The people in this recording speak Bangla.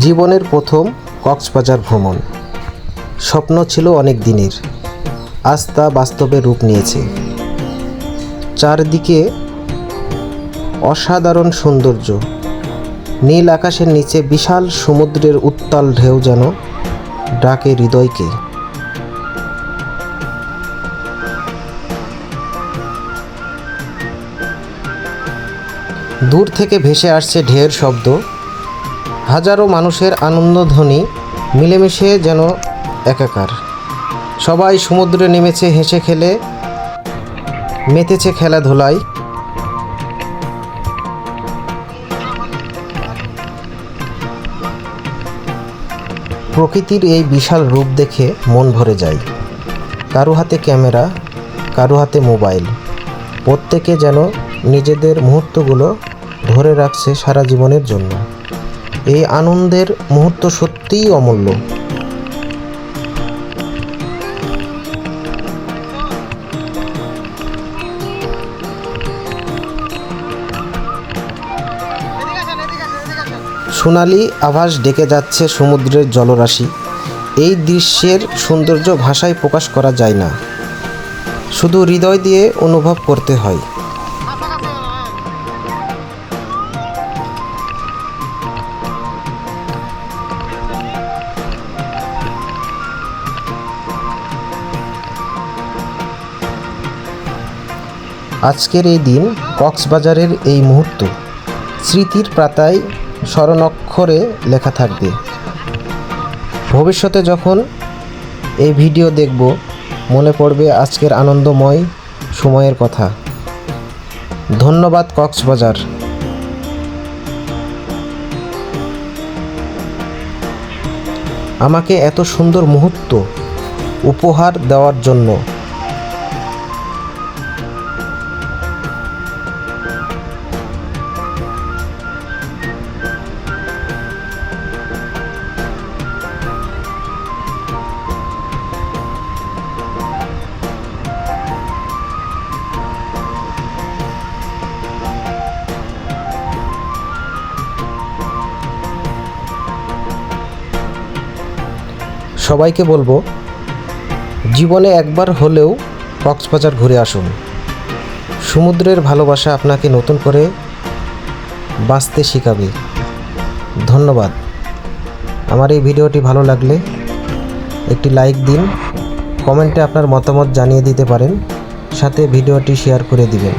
জীবনের প্রথম কক্সবাজার ভ্রমণ। স্বপ্ন ছিল অনেক দিনের। আজ তা বাস্তবে রূপ নিয়েছে। চারদিকে অসাধারণ সৌন্দর্য। নীল আকাশের নিচে বিশাল সমুদ্রের উত্তাল ঢেউ যেন ডাকে হৃদয়কে। দূর থেকে ভেসে আসছে ঢের শব্দ। হাজারো মানুষের আনন্দধ্বনি মিলেমিশে যেন একাকার। সবাই সমুদ্রে নেমেছে, হেসে খেলে, মেতেছে খেলাধুলায়। প্রকৃতির এই বিশাল রূপ দেখে মন ভরে যায়। কারও হাতে ক্যামেরা, কারও হাতে মোবাইল। প্রত্যেকে যেন নিজেদের মুহূর্তগুলো ধরে রাখছে সারা জীবনের জন্য। এই আনন্দের মুহূর্ত সত্যিই অমূল্য। সোনালি আভাস ডেকে যাচ্ছে সমুদ্রের জলরাশি। এই দৃশ্যের সৌন্দর্য ভাষায় প্রকাশ করা যায় না। শুধু হৃদয় দিয়ে অনুভব করতে হয়। আজকের এই দিন কক্সবাজারের এই মুহূর্ত। স্মৃতির পাতায় স্মরণাক্ষরে লেখা থাকবে। ভবিষ্যতে যখন এই ভিডিও দেখব, মনে পড়বে আজকের আনন্দময় সময়ের কথা। ধন্যবাদ কক্সবাজার। আমাকে এত সুন্দর মুহূর্ত উপহার দেওয়ার জন্য। সবাইকে বলব, জীবনে একবার হলেও কক্সবাজার ঘুরে আসুন। সমুদ্রের ভালোবাসা আপনাকে নতুন করে বাঁচতে শেখাবে। ধন্যবাদ। আমার এই ভিডিওটি ভালো লাগলে একটি লাইক দিন, কমেন্টে আপনার মতামত জানিয়ে দিতে পারেন, সাথে ভিডিওটি শেয়ার করে দিবেন।